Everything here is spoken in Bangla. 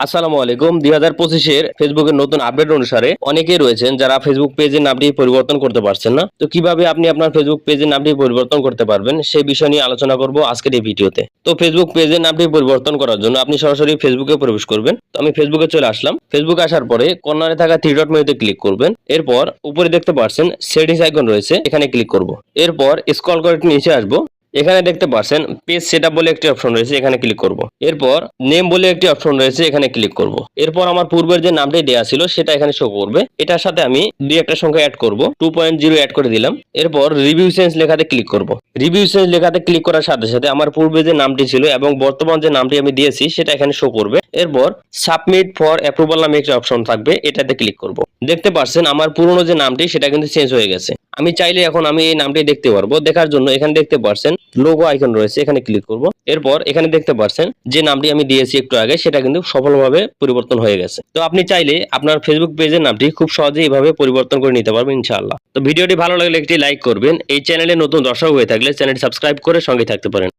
আসসালামু আলাইকুম। দুই হাজার পঁচিশের ফেসবুকের নতুন আপডেট অনুসারে অনেকেই রয়েছেন যারা ফেসবুক পেজের নামটি পরিবর্তন করতে পারছেন না। তো কীভাবে আপনি আপনার ফেসবুক পেজের নামটি পরিবর্তন করতে পারবেন সেই বিষয় নিয়ে আলোচনা করব আজকের এই ভিডিওতে। তো ফেসবুক পেজের নামটি পরিবর্তন করার জন্য আপনি সরাসরি ফেসবুকে প্রবেশ করবেন। তো আমি ফেসবুকে চলে আসলাম। ফেসবুকে আসার পরে কর্নারে থাকা থ্রি ডট মেনুতে ক্লিক করবেন। এরপর উপরে দেখতে পাচ্ছেন সেটিংস আইকন রয়েছে, এখানে ক্লিক করব। এরপর স্ক্রল করে নিচে আসব। এখানে দেখতে পাচ্ছেন পেজ সেটআপ বলে একটি অপশন রয়েছে, এখানে ক্লিক করব। এরপর নেম বলে একটি অপশন রয়েছে, এখানে ক্লিক করব। এরপর আমার পূর্বের যে নামটি দেওয়া ছিল, সেটা এখানে শো করবে। এটার সাথে আমি দুই একটা সংখ্যা অ্যাড করব টু পয়েন্ট জিরো অ্যাড করে দিলাম। এরপর রিভিউ চেঞ্জ লেখাতে ক্লিক করব। রিভিউ চেঞ্জ লেখাতে ক্লিক করার সাথে সাথে আমার পূর্বে যে নামটি ছিল এবং বর্তমান যে নামটি আমি দিয়েছি, সেটা এখানে শো করবে। এরপর সাবমিট ফর অ্যাপ্রুভাল নামে একটি অপশন থাকবে, এটাতে ক্লিক করব। দেখতে পাচ্ছেন আমার পুরনো যে নামটি, সেটা কিন্তু চেঞ্জ হয়ে গেছে। আমি চাইলে এখন আমি এই নামটি দেখতে পারব। দেখার জন্য এখানে দেখতে পারছেন লোগো আইকন রয়েছে, এখানে ক্লিক করব। এরপর এখানে দেখতে পারছেন, যে নামটি আমি দিয়েছি একটু আগে, সেটা কিন্তু সফলভাবে পরিবর্তন হয়ে গেছে। তো আপনি চাইলে আপনার ফেসবুক পেজের নামটি খুব সহজেই এভাবে পরিবর্তন করে নিতে পারবেন, ইনশাআল্লাহ। তো ভিডিওটি ভালো লাগলে একটি লাইক করবেন। এই চ্যানেলে নতুন দর্শক হয়ে থাকলে চ্যানেলটি সাবস্ক্রাইব করে সঙ্গে থাকতে পারেন।